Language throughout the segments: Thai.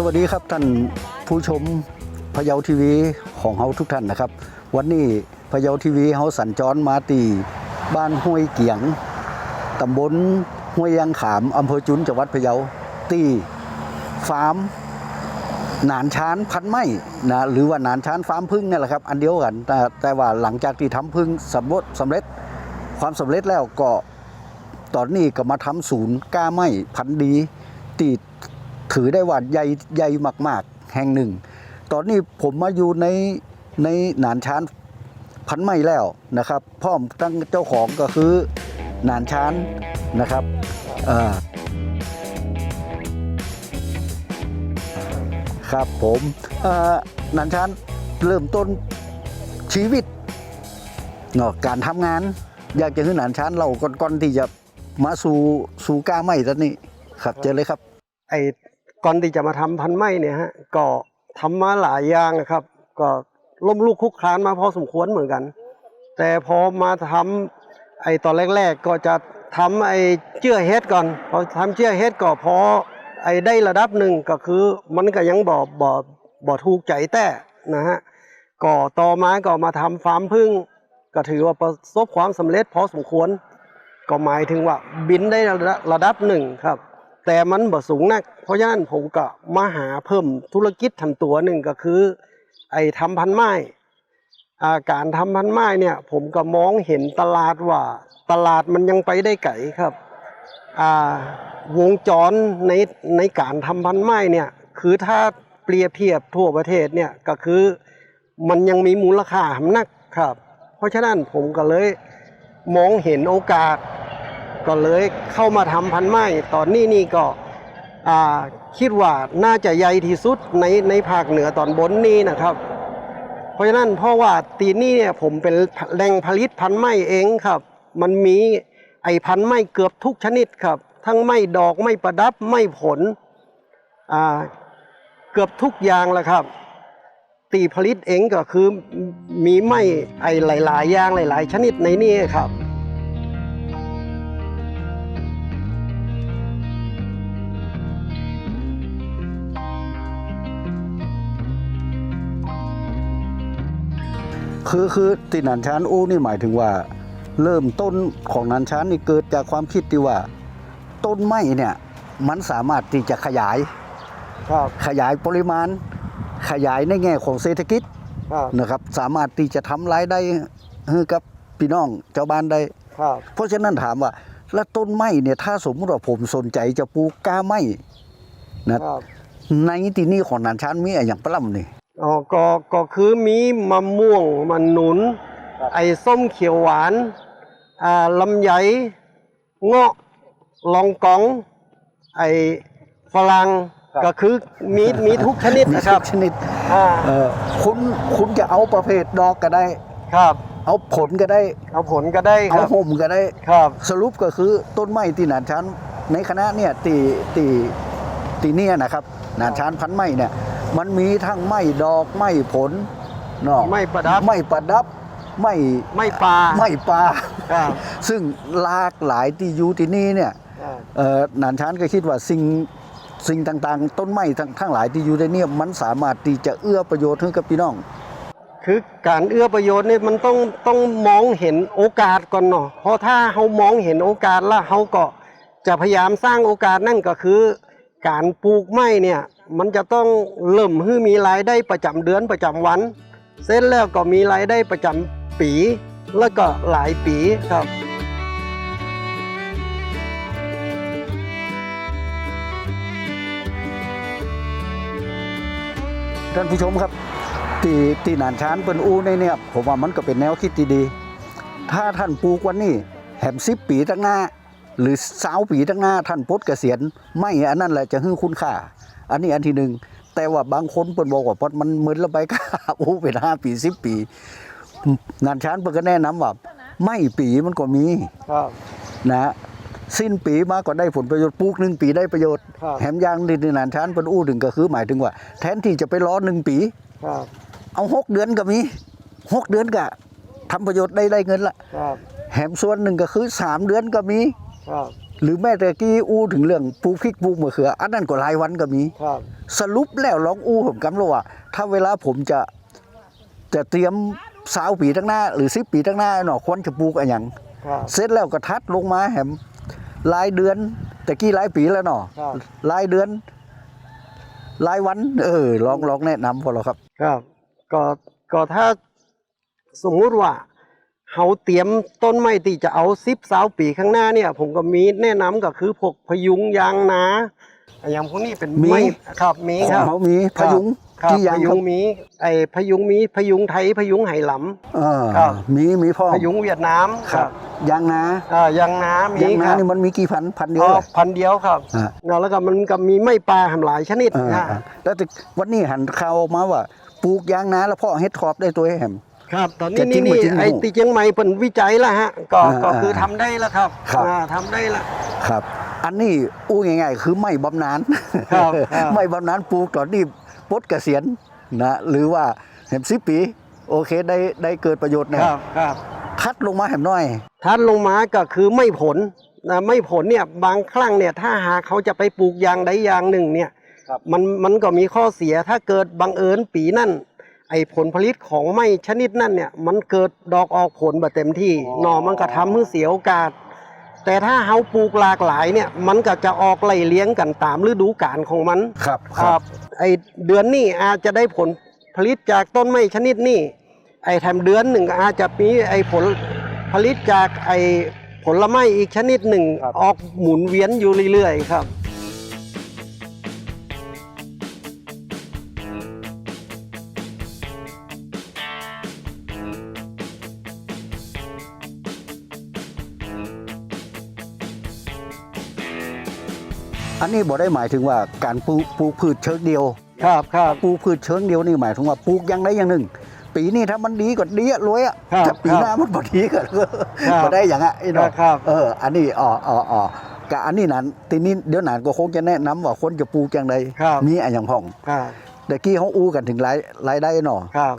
สวัสดีครับท่านผู้ชมพะเยาทีวีของเฮาทุกท่านนะครับ วันนี้พะเยาทีวีเฮาสัญจรมาตีบ้านห้วยเกียงตำบลห้วยยางขามอำเภอจุนจังหวัดพะเยาตีฟาร์มหนานช้านพันไม้นะหรือว่าหนานช้านฟาร์มพึ่งนี่แหละครับ อันเดียวกันแต่แต่ว่าหลังจากที่ทำพึ่งสำเร็จสำเร็จความสำเร็จแล้วก็ตอนนี้ก็มาทำศูนย์กล้าไม้พันดีตี ถือได้ว่าใหญ่ใหญ่มาก ๆ แห่งหนึ่ง ตอนนี้ผมมาอยู่ในในหนานช้านพันไม้แล้วนะครับพร้อมตั้งเจ้าของก็คือหนานช้านนะครับครับผมหนานช้านเริ่มต้นชีวิตเนาะการทำงาน อยากจะให้หนานช้านเราก่อนๆที่จะมาสู่สู่กล้าไม้ตอนนี้ครับเจอเลยครับไอ ก่อนที่จะมาทำพันไม้เนี่ยฮะก็ทำมาหลายอย่างนะครับ ก็ล้มลุกคุกคลานมาพอสมควรเหมือนกัน แต่พอมาทำไอ้ตอนแรก ๆ ก็จะทำไอ้เจื้อเฮ็ดก่อนพอทำเจื้อเฮ็ดก็พอไอ้ได้ระดับหนึ่งก็คือมันก็ยังบ่บ่บ่ถูกใจแต่นะฮะก็ต่อมาก็มาทำฟาร์มพึ่ง ก็ถือว่าประสบความสำเร็จพอสมควร ก็หมายถึงว่าบินได้ระระดับหนึ่งครับ แต่มันบ่สูงนัก เพราะฉะนั้นผมก็มาหาเพิ่มธุรกิจทำตัวหนึ่งก็คือ ไอ้ทำพันไม้อาการทำพันไม้เนี่ย ผมก็มองเห็นตลาดว่า ตลาดมันยังไปได้ไกลครับอ่าวงจรในในการทำพันไม้เนี่ย คือถ้าเปรียบเทียบทั่วประเทศเนี่ยก็คือมันยังมีมูลค่าหำนักครับ เพราะฉะนั้นผมก็เลยมองเห็นโอกาส ก็เลยเข้ามาทำพันไม้ตอนนี้นี่ก็คิดว่าน่าจะใหญ่ที่สุดในในภาคเหนือตอนบนนี้นะครับ เพราะฉะนั้นเพราะว่าตีนี่เนี่ยผมเป็นแหล่งผลิตพันไม้เองครับ มันมีไอพันไม้เกือบทุกชนิดครับ ทั้งไม้ดอกไม้ประดับไม้ผลเกือบทุกอย่างแหละครับ ตีผลิตเองก็คือมีไม้ไอหลาย ๆ อย่างหลาย ๆ ชนิดในนี้ครับ คือคือตินันช้านอู้นี่หมายถึงว่า เริ่มต้นของนันช้านนี่เกิดจากความคิดที่ว่า ต้นไม้เนี่ยมันสามารถที่จะขยายครับขยายปริมาณ ขยายในแง่ของเศรษฐกิจครับนะครับ สามารถที่จะทำรายได้ให้กับพี่น้องเจ้าวบ้านได้ ครับ เพราะฉะนั้นถามว่า แล้วต้นไม้เนี่ยถ้าสมมติว่าผมสนใจจะปลูกกล้าไม้นะครับ ในที่นี่ของนันช้านมีอะไรอย่างปล้ำนี่ อ๋อก็ก็คือมีมะม่วงมันหนุน ไอ้ส้มเขียวหวานอ่าลำไยเงาะลองกอง ไอ้ฝรั่งก็คือมีมีทุกชนิดมีนะคทุรับกชนิดอ่าเออคุณคุณจะเอาประเภทดอกก็ได้ ครับ เอาผลก็ได้เอาผลก็ได้คเอารับ ห่มก็ได้ ครับ สรุปก็คือต้นไม้ที่หนานชั้นในคณะเนี่ยตีตีตีเนี่ยนะครับหนานชั้นพันไม้เนี่ย มันมีทั้งไม้ดอกไม้ผลเนาะไม่ประดับ ไม้ประดับไม้ไม่ปลาไม้ปลาครับซึ่งหลากหลายที่อยู่ที่นี่เนี่ยอ่าเอ่อหนานชั้นก็คิดว่าสิ่งสิ่งต่างๆ ต้นไม้ทั้งทั้งหลายที่อยู่ในเนี่ยมันสามารถที่จะเอื้อประโยชน์ให้กับพี่น้อง คือการเอื้อประโยชน์เนี่ยมันต้องต้องมองเห็นโอกาสก่อนเนาะเพราะถ้าเขามองเห็นโอกาสแล้วเขาก็จะพยายามสร้างโอกาสนั่นก็คือ การปลูกไม้เนี่ยมันจะต้องเริ่มให้มีรายได้ประจำเดือนประจำวัน เสร็จแล้วก็มีรายได้ประจำปี แล้วก็หลายปีครับท่านผู้ชมครับตีตีหนานช้านเป็นอู้ในเนี่ยผมว่ามันก็เป็นแนวคิดที่ดี ถ้าท่านปลูกวันนี้แหมสิบปีตั้งหน้า หรือสาวปีตั้งหน้าท่านพดเกษียณไม่อันนั้นแหละจะให้คุณค่า อันนี้อันที่หนึ่งแต่ว่าบางคนเปินบอกว่าพอมันมึนแล้วไปก็อู้เป็นห้าปีสิบปีงานช้านเปินก็แนะนำว่าไม่ปีมันก็มีครับนะฮะสิ้นปีมาก็ได้ผลประโยชน์ปลูกหนึ่งปีได้ประโยชน์ครับแถมอยางดินนานช้านเป็นอู้ถึงก็คือหมายถึงว่า แทนที่จะไปรอหนึ่งปีครับเอาหกเดือนก็มีหกเดือนก็ทำประโยชน์ได้ได้เงินละครับแถมส่วนหนึ่งก็คือสามเดือนก็มี ครับหรือแม้แต่กี้อู้ถึงเรื่องปลูกพริกปลูกมะเขือ อันนั้นก็รายวันก็มี ครับสรุปแล้วลองอู้ผมกำแล้วว่า ถ้าเวลาผมจะจะเตรียมสาวปีตั้งหน้า หรือสิบปีตั้งหน้าเนาะควรจะปลูกอะไรอย่างครับ เสร็จแล้วก็ทัดลงมาแหมรายเดือนแต่กี้รายปีแล้วเนาะครับ รายเดือนรายวัน เออลองลองแนะนำพอแล้วครับ ครับ ก็ก็ถ้าสมมุติว่า เขาเตรียมต้นไม้ที่จะเอาซิบสาวปีข้างหน้าเนี่ย ผมก็มีแนะนำก็คือพวกพยุงยางนาอย่างพวกนี้เป็นมีไม้ครับมีขอคงรับเขามีพยุงครับที่ยางพยุเขางมี ไอ้พยุงมีพยุงไทยพยุงไหหลเออครับมีมีพ่อำพยุงเวียดนามครับยางนาอ่ายางนามียางคนารับนี่มันมีกี่พันพันเดียวอ๋อเหรอพันเดียวครับอ่าเนาะแล้วก็มันก็มีไม้ปลาหำหลายชนิดอ่านะอ่าแล้วแต่วันนี้หันข่าวออกมาว่าปลูกยางนาแล้วพ่อเฮ็ดทอบได้ตัวแหม ครับ ตอนนี้จะจรินี่งนี่บ่จริงไอ้บ่ตีเชียงใหม่เปิ่นวิจัยแล้วฮะ ก็อ่าก็คืออ่าทำได้แล้วครับครับ อ่าทำได้แล้วครับ อันนี้อู้ง่ายๆ คือไม่บำนาญครับครับ ไม่บำนาญปลูกตอนนี้ปลดเกษียณนะหรือว่าเห็นสิปี โอเคได้ได้เกิดประโยชน์นะครับครับทัดลงมาแหมน้อย ทัดลงมาก็คือไม่ผลนะไม่ผลเนี่ยบางครั้งเนี่ยถ้าหากเขาจะไปปลูกยางใดอย่างหนึ่งเนี่ยครับ มันมันก็มีข้อเสียถ้าเกิดบังเอิญปีนั่น ไอ้ผลผลิตของไม้ชนิดนั่นเนี่ย มันเกิดดอกออกผลแบบเต็มที่อ๋อหน่อมันก็ทำให้เสียโอกาส แต่ถ้าเฮาปลูกหลากหลายเนี่ย มันก็จะออกไล่เลี้ยงกันตามฤดูกาลของมันครับครับไอเดือนนี้อาจจะได้ผลผลิตจากต้นไม้ชนิดนี้ไอแถมเดือนหนึ่งก็อาจจะมีไอผลผลิตจากไอผลไม้อีกชนิดหนึ่งครับออกหมุนเวียนอยู่เรื่อยๆครับ อันนี้บอกได้หมายถึงว่าการปลูกปลูกพืชเชิงเดียว ครับครับ ปลูกพืชเชิงเดียวนี่หมายถึงว่าปลูกอย่างใดอย่างหนึ่ง ปีนี้ถ้ามันดีก็ดีอะรวยอะครับแต่ปีหน้ามันบ่ดีก็ครับบ่ได้อย่างอะไอ้เนาะครับเออ อันนี้อ๋ออ๋ออ๋อกะอันนี้นั้นทีนี้เดี๋ยวนานก็คงจะแนะนำว่าคนจะปลูกอย่างใดครับ มีอะไรอย่างพ่องครับแต่กี้เขาอู้กันถึงรายรายได้เนาะครับ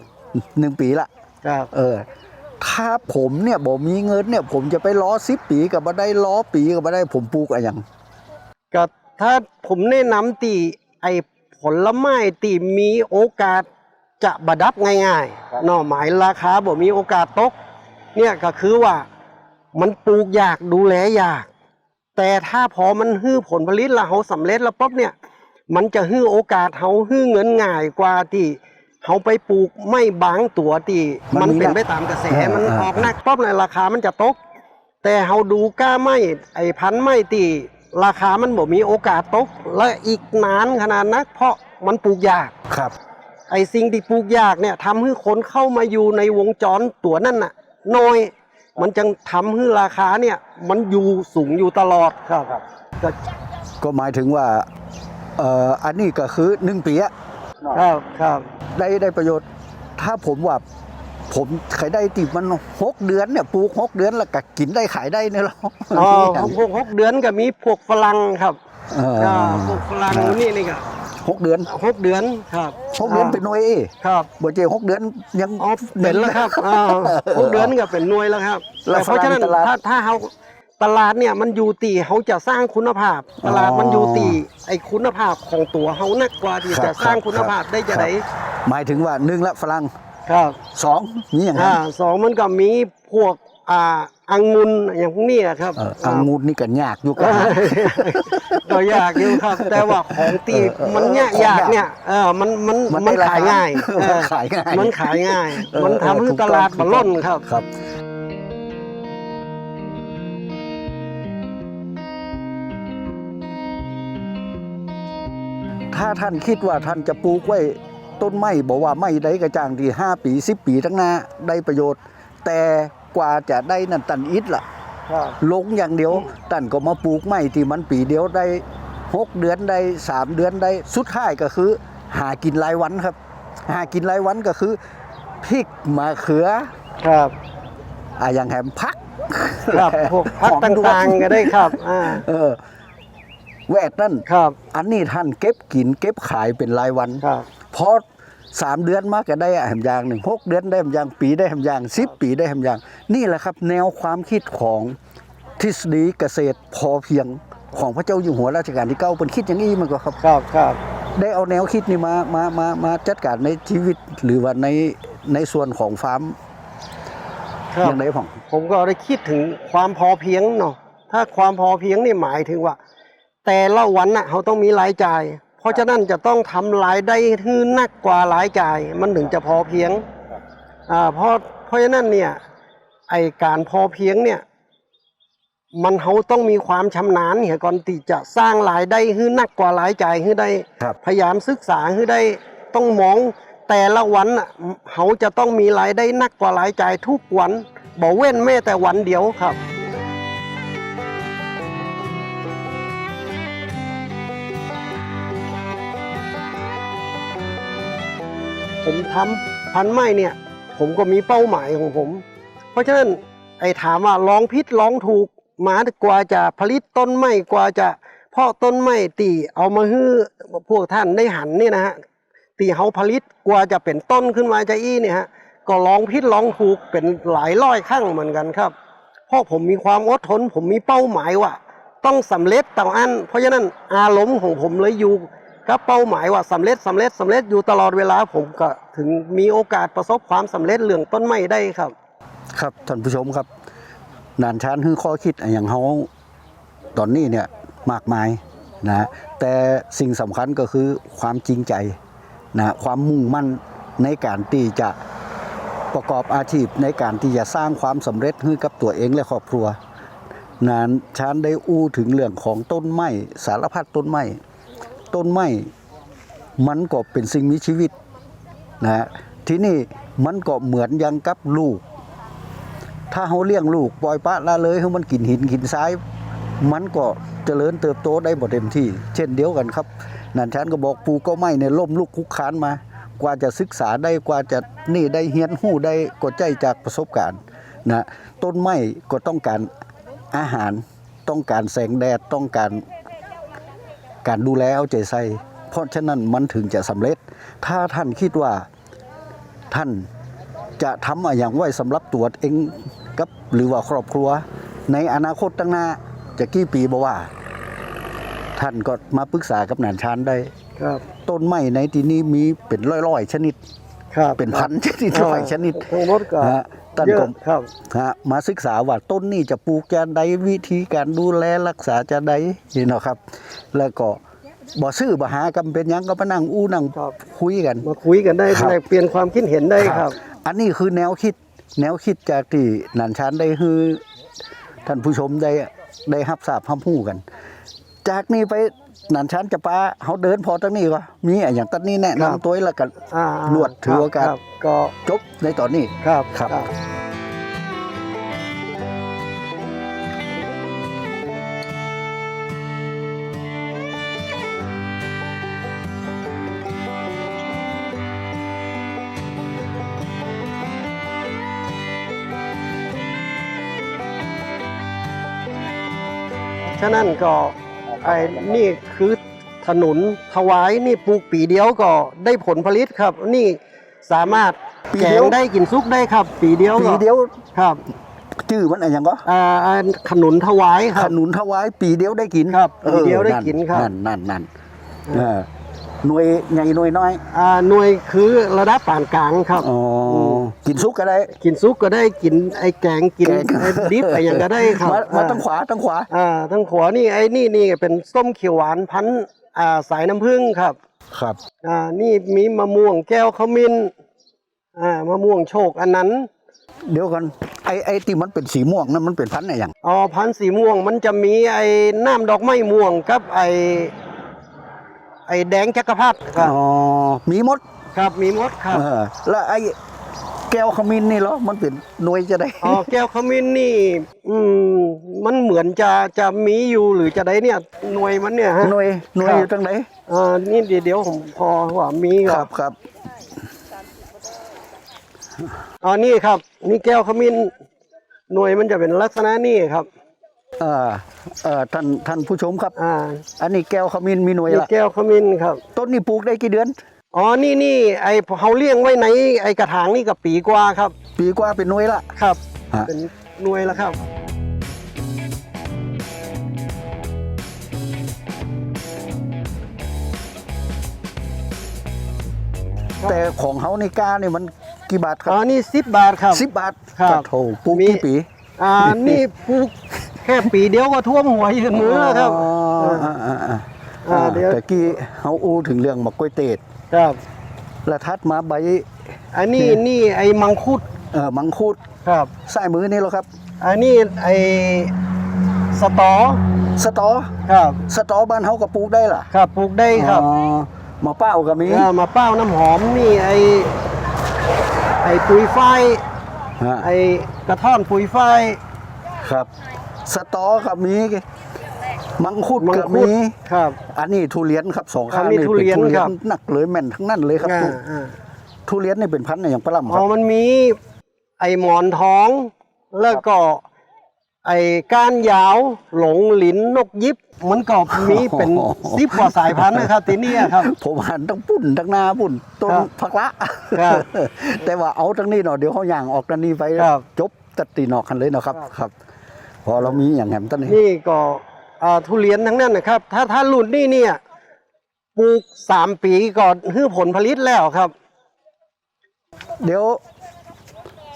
หนึ่งปีละ ครับ เออ ถ้าผมเนี่ยบ่มีเงินเนี่ย ผมจะไปล้อสิบปีกับบ่ได้ล้อปีกับบ่ได้ผมปลูกอะไรอย่าง ก็ ถ้าผมแนะนำตีไอผลไม้ตีมีโอกาสจะบดับง่ายครับๆเนอหมายราคาบ่มีโอกาสตก เนี่ยก็คือว่ามันปลูกยากดูแลยาก แต่ถ้าพอมันฮื้อผลผลิตแล้วเขาสำเร็จแล้วป๊บเนี่ย มันจะฮื้อโอกาสเขาฮื้อเงินง่ายกว่าที่เขาไปปลูกไม่บางตัวที่มัมันนมีเป็นนะไปตามกระแสอ่ามัมันอ่าออกหนักป๊บในยราคามันจะตก แต่เขาดูกล้าไม่ไอ้พันธุ์ไม่ตี ราคามันบ่มีโอกาสตก และอีกนานขนาดนัก เพราะมันปลูกยาก ครับไอ้สิ่งที่ปลูกยากเนี่ยทำให้คนเข้ามาอยู่ในวงจรตัวนั่นน่ะ น้อย มันจึงทำให้ราคาเนี่ย มันอยู่สูงอยู่ตลอดครับก็ก็หมายถึงว่าเอ่ออันนี้ก็คือหนึ่งปีอะครับครับได้ได้ประโยชน์ ถ้าผมว่า ผมขายได้ติมันหกเดือนเนี่ยปลูกหกเดือนแล้วก็กินได้ขายได้เนี่ยหรออ๋อพวกหกเดือนก็มีพวกฝรั่งครับเอออ่าพวกฝรั่งนี่นี่ก็หกเดือนหกเดือนครับหกเดือนเป็นหน่วยเอครับบ่เจหกเดือนยังอ๋อเป็นแล้วครับอ่าหกเดือนก็เป็นหน่วยแล้วครับแล้วแต่เพราะฉะนั้นฝรั่งตลาดถ้าถ้าเขาตลาดเนี่ยมันอยู่ตีเขาจะสร้างคุณภาพ ตลาดมันอยู่ตีไอ้คุณภาพของตัวเขานักกว่าที่ครับจะสร้างครับคุณภาพได้จะครับไหนหมายถึงว่าหนึ่งละฝรั่ง ครับสองมีอย่างนั้อ่านสองมันก็มีพวกอ่าองุ่นอย่างพวกนี้อะครับเอออังุนนี่ก็ยากอยู่กันก็ยากอยู่ครับ แต่ว่าของตีเออมันเนี่ยของยากยากเนี่ยเออมันมันมันมันได้ราคาขายง่ายมันเออขายง่ายมันขายง่าย เออมันทำเออให้ถูกตต้องลาดมันล่นครับ ครับ ถ้าท่านคิดว่าท่านจะปลูกไว้ ต้นไม้บอกว่าไม่ได้กระจ่างที่ห้าปีสิบปีทั้างหน้าได้ประโยชน์ แต่กว่าจะได้นั่นตันอิดล่ะครับลงอย่างเดียวตันก็มาปลูกไม้ที่มันปีเดียวได้หกเดือนได้สามเดือนได้สุดท้ายก็คือ หากินรายวันครับ หากินรายวันก็คือพริกมะเขือครับอ่าอย่างแหมพักครับพวกพักของด่วนต่างๆก็ได้ครับอ่าเออแวดนั่นครับ อันนี้ท่านเก็บกินเก็บขายเป็นรายวันครับเพราะ สามเดือนมากก็ได้แหมยางหนึ่งหกเดือนได้แหมยางปีได้แหมยางสิบปีได้แหมยาง นี่แหละครับ แนวความคิดของทฤษฎีเกษตรพอเพียงของพระเจ้าอยู่หัวรัชกาลที่เก้าเป็นคิดอย่างนี้มันก็ครับครับครับได้เอาแนวคิดนี้มามามามาจัดการในชีวิตหรือว่าในในส่วนของฟาร์มครับอย่างไรผมผมก็ได้คิดถึงความพอเพียงเนาะถ้าความพอเพียงนี่หมายถึงว่า แต่ละวันน่ะเขาต้องมีรายจ่าย เพราะฉะนั้นจะต้องทำรายได้ที่นักกว่ารายจ่าย มันถึงจะพอเพียงอ่าเพราะเพราะฉะนั้นเนี่ยไอการพอเพียงเนี่ยมันเขาต้องมีความชำนาญเนี่ยก่อนที่จะสร้างรายได้ให้นักกว่ารายจ่ายให้ได้ครับพยายามศึกษาให้ได้ต้องมองแต่ละวันน่ะเขาจะต้องมีรายได้นักกว่ารายจ่ายทุกวันบอกเว้นแม้แต่วันเดียวครับ ผมทำพันไม้เนี่ย ผมก็มีเป้าหมายของผม เพราะฉะนั้นไอ้ถามว่าลองพิษลองถูกหมากว่าจะผลิตต้นไม้กว่าจะเพาะต้นไม้ตีเอามาฮื้อพวกท่านได้หันนี่นะฮะตีเฮาผลิตกว่าจะเป็นต้นขึ้นมาจะอี้เนี่ยฮะก็ลองพิษลองถูกเป็นหลายร้อยครั้งเหมือนกันครับ เพราะผมมีความอดทน ผมมีเป้าหมายว่า ต้องสำเร็จต่าอัน เพราะฉะนั้นอารมณ์ของผมเลยอยู่ กับเป้าหมายว่าสำเร็จสำเร็จสำเร็จอยู่ตลอดเวลาผมก็ถึงมีโอกาสประสบความสำเร็จเรื่องต้นไม้ได้ครับ ครับท่านผู้ชมครับนานชานคือข้อคิดอย่างเฮาตอนนี้เนี่ยมากมายนะแต่สิ่งสำคัญก็คือความจริงใจนะความมุ่งมั่นในการที่จะประกอบอาชีพในการที่จะสร้างความสำเร็จให้กับตัวเองและครอบครัว นานชานได้อู้ถึงเรื่องของต้นไม้สารพัดต้นไม้ ต้นไม้มันก็เป็นสิ่งมีชีวิตนะฮะที่นี่มันก็เหมือนอยังกับลูก ถ้าเขาเลี้ยงลูกปล่อยปะละเลยให้มันกินหินกินทราย มันก็เจริญเติบโตได้บ่เต็มที่ เช่นเดียวกันครับนันชันก็บอกปลูกก็ไม่ในยล่มลุกคุกคานมา กว่าจะศึกษาได้กว่าจะนี่ได้เฮียนหู้ได้ก็ใจจากประสบการณ์นะต้นไม้ก็ต้องการอาหารต้องการแสงแดดต้องการ การดูแลเอาใจใส่ เพราะฉะนั้นมันถึงจะสำเร็จ ถ้าท่านคิดว่าท่านจะทำอะไรอย่างไว้สำหรับตัวเองกับหรือว่าครอบครัว ในอนาคตตั้างหน้าจะกี่ปีบ่ว่า ท่านก็มาปรึกษากับหนานชานได้ครับต้นไม้ในที่นี้มีเป็นร้อยๆ ชนิด ครับเป็นพันชนิดร้อยชนิดทั้งหมดก็ ฮะ ท่านเยก็อะครับ ฮะมาศึกษาว่าต้นนี้จะปลูกจะใดวิธีการดูแลรักษาจะใดนี่เนาะครับ แล้วก็บ่ซื้อบ่หากันเป็นหยังก็มานั่งอู้นั่งครับ คุยกัน มาคุยกันได้ครับ แลกเปลี่ยนความคิดเห็นได้ครับ อันนี้คือแนวคิดแนวคิดจากที่นันชานได้คือท่านผู้ชมได้ได้รับทราบรับรู้กัน จากนี้ไป นันชานจะปาเขาเดินพอตั้งนี้ก็มีอะอย่างตั้งนี้แนะครับนำตัวแล้วกันอ่าลวดถือโอกาสครับก็จบในตอนนี้ครับครับฉะนั้นก็ ไอ้นี่คือถนนถวายนี่ปลูกปีเดียวก็ได้ผลผลิตครับ นี่สามารถปีแกเดียวงได้กินซุกได้ครับ ปีเดียวปีก็เดียวครับจื้อมันอะไรอย่างก็อ่าอันขนุนถวายคขรับนุนถวายปีเดียวได้กินครับออปีเดียวได้กินครับนั่นนั่นนั่นเออ หน่วยใหญ่หน่วยน้อยอ่าหน่วยคือระดับปานกลางครับ อ๋อกินซุกก็ได้กินซุกก็ได้กินไอ้แกงกินแกงไอ้ดิบไอ้หยังก็ได้ครับมามาอ่ตั้งขวาตั้งขวา อ่าทั้งขวานี่ไอ้นี่นี่เป็นส้มเขียวหวานพันธุ์อ่าสายน้ำผึ้งครับ ครับ อ่า นี่มีมะม่วงแก้วขมิ้น อ่า มะม่วงโชคอันนั้น เดี๋ยวกันไอ้ไอ้ที่มันเป็นสีม่วงนั่นมันเป็นพันธุ์อะไรอย่างอ๋อพันธุ์สีม่วงมันจะมีไอ้น้ำดอกไม้ม่วงกับไอ้ ไอ้แดงจักรพรรดิครับอ๋อมีหมดครับมีหมดครับเออแล้วไอ้แก้วขมิ้นนี่เหรอมันเป็นหน่วยจะได้อ๋อแก้วขมิ้นนี่ อืมมันเหมือนจะจะมีอยู่หรือจะได้เนี่ยหน่วยมันเนี่ยฮะหน่วยหน่วยครับอยู่ตรงไหนอ่านี่เดี๋ยวเดี๋ยวผมพอว่ามีคครัรับบครับอ๋อนี่ครับ นี่แก้วขมิ้นหน่วยมันจะเป็นลักษณะนี่ครับ เออเออท่านท่านผู้ชมครับ อ่าอันนี้แก้วขมิ้นมีหน่วยละแก้วขมิ้นครับ ต้นนี้ปลูกได้กี่เดือน อ๋อ นี่นี่ไอเฮาเลี้ยงไว้ในไอกระถางนี่กับปีกว่าครับ ปีกว่าเป็นหน่วยละ ครับเป็นหน่วยละครับ แต่ของเขาในกล้าเนี่ยมันกี่บาทครับอ๋อนี่สิบบาทครับ สิบบาทครับ โถปลูกกี่ปี อ่า นี่ปลูก ค่ปีเดียวก็ท่วมหัวยืนมือแล้วครับอ๋ออ่าอ่าอ่าอ่าเดี๋ยว แต่กี้เฮาอู้ถึงเรื่องมะกล้วยเตดครับ และทัดมาใบอันนี้นี่ไอ้มังคุดเอ่อมังคุดครับใส่มือนี่เหรอครับ อันนี้ไอ้สตอสตอ ครับ สตอบ้านเฮาก็ปลูกได้ล่ะครับปลูกได้ครับอ๋อมะเป้าก็มีอ่ามาเป้าน้ำหอมนี่ไอ้ไอ้ปุ๋ยฝ้ายฮะไอ้กระท่อนปุ๋ยฝ้ายครับ สตอก็มีมังคุดมังก็คุมีดครับ อันนี้ทุเรียนครับสองข้างอันนี้นี่ทุเป็นเรียนทุเรียครันบหนักเลยแม่นทั้งนั้นเลยครับอ่าทุอ่าทุเรียนนี่เป็นพันธุ์อย่างปลาล่ำคอ๋รัอบมันมีไอ้หมอนทอง แล้วก็ ไอ้ก้านยาว หลงหลินนกยิบ มันก็มีเป็นสิบกว่าสายพันธุ์นะครับทีเนี้ยครับ ผมหันทั้งปุ่นทั้งนาปุ่นต้นครับผักละครับแต่ว่าเอาทั้งนี้เนาะเดี๋ยวเขาย่างออกทั้งนี้ไปครับจบตัดตีนอกกันเลยเนาะครับครับ ครับ พอเรามีอย่างแหมต้นนี้นี่ก็อ่าทุเรียนทั้งนั้นนะครับ ถ้าถ้ารุ่นนี้เนี่ยปลูกสามปีก่อนฮื้อผลผลิตแล้วครับ เดี๋ยว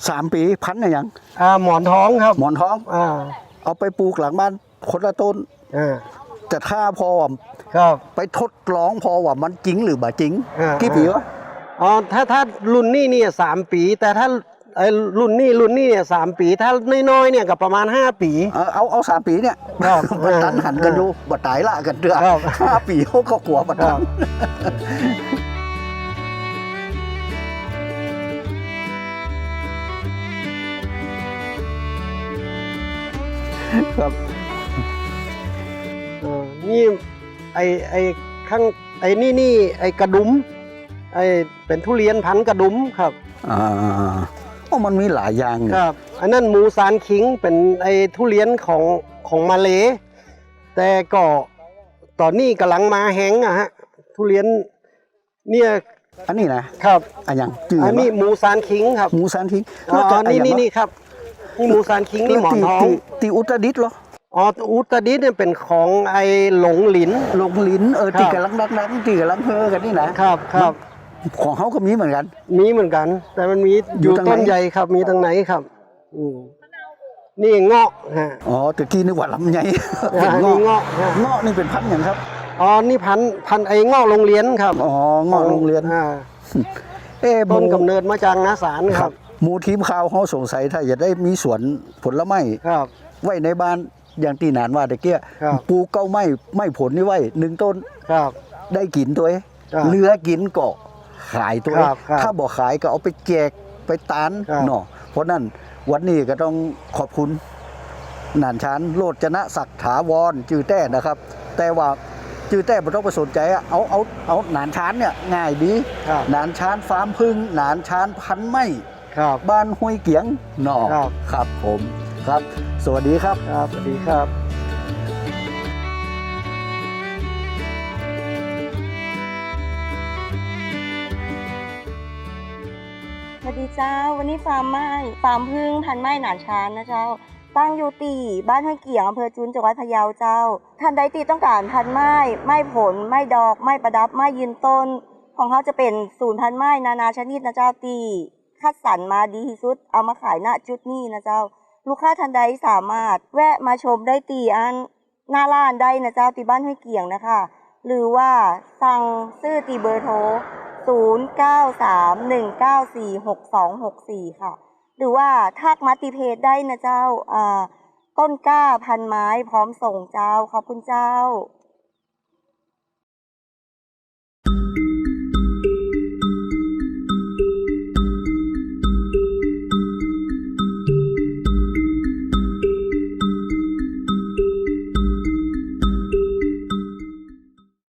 สามปีพันธุ์อย่างอ่าหมอนทองครับหมอนทองอ่าเอาไปปลูกหลังบ้านคนละต้นอ่าแต่ถ้าพอว่าครับไปทดลองพอว่ามันจริงหรือบ่จริงอ่ากี่ปีวะอ๋อถ้าถ้ารุ่นนี้เนี่ยสามปี แต่ถ้า ไอ้รุ่นนี้รุ่นนี้เนี่ยสามปี ถ้าน้อยๆเนี่ยก็ประมาณห้าปี เอาเอาเอาสามปีเนี่ยครับบัตันหันกันดูบัตายละกันเดือครับ ห้าปีเขาก็กลัวบัตัน ครับ เออนี่ไอไอข้างไอนี่นี่ไอกระดุมไอเป็นทุเรียนพันธุ์กระดุมครับ อ่า โอ้มันมีหลายอย่างเนี่ยครับ อันนั้นมูซานคิงเป็นไอทุเรียนของของมาเล แต่ก็ตอนนี้กำลังมาแห้งอะฮะ ทุเรียนเนี่ยอันนี้นะครับ อันยังจืดอันนี้วะมูซานคิงครับหมูสันทิ้งอ๋อนี่นี่อันี่ครับ นี่มูซานคิงนี่หมอนทองตีตีอุตรดิตถ์เหรออ๋ออุตรดิตถ์เนี่ยเป็นของไอหลงหลินลงลิ้นเออครับตีกำลังดังๆตีกำลังเฮอกันนี่นะครับครับ ของเขาก็มีเหมือนกัน มีเหมือนกัน แต่มันมีออยู่ยู่ทางไหน ต้นใหญ่ครับ มีทางไหนครับ อืมนี่เงาะฮะอ๋อตะกี้นึกว่าลำไยอ่าเป็นนี่เงาะเงาะฮะเงาะนี่เป็นพันธุ์อย่างครับอ๋อนี่พันธุ์พันธุ์ไอ้เงาะโรงเรียนครับอ๋อเงาะโรงเรียนอ่าเอ๊ะหต้นมู่กำเนิดมาจากนาสารคครัรับบหมูทีมข่าวเขาสงสัยถ้าจะได้มีสวนผลไม้ครับ ไว้ในบ้านอย่างตีหนานว่าตะเกียครับ ปลูกเก้าไม้ไม้ผลนี่ไว้หนึ่งต้นครับ ได้กินตัวเองครับ เหลือกินก็ ขายตัวเองครับครับถ้าบอกขายก็เอาไปแจกไปตานครับ เนาะเพราะนั้นวันนี้ก็ต้องขอบคุณหนานชานโลดจนะศักดิ์ถาวรจือแต้นะครับ แต่ว่าจือแต้ไม่ต้องไปสนใจอะเอาเอาเอาหนานชานเนี่ยง่ายดีครับหนานชานฟาร์มพึ่งหนานชานพันไม้ ครับ บ้านห้วยเกียงเนาะครับ ครับผมครับ สวัสดีครับ ครับ สวัสดีครับ เจ้า วันนี้ฟาร์มไม้ฟาร์มพึ่งพันไม้หนานชานนะเจ้า ตั้งอยู่ตีบ้านห้วยเกี่ยงอำเภอจุนจังหวัดพะเยาเจ้า ท่านใดตีต้องการพันไม้ ไม้ผล ไม้ดอก ไม้ประดับ ไม้ยืนต้น ของเขาจะเป็นศูนย์พันไม้นานาชนิดนะเจ้าตี คัดสรรมาดีที่สุด เอามาขายณจุดนี้นะเจ้า ลูกค้าท่านใดสามารถแวะมาชมได้ตีอันหน้าร้านได้นะเจ้าตีบ้านห้วยเกี่ยงนะคะ หรือว่าสั่งซื้อตีเบอร์โทร 0931946264 ค่ะ หรือว่าทักมัติเพจได้นะเจ้าอ่าต้นกล้าพันไม้พร้อมส่งเจ้า ขอบคุณเจ้า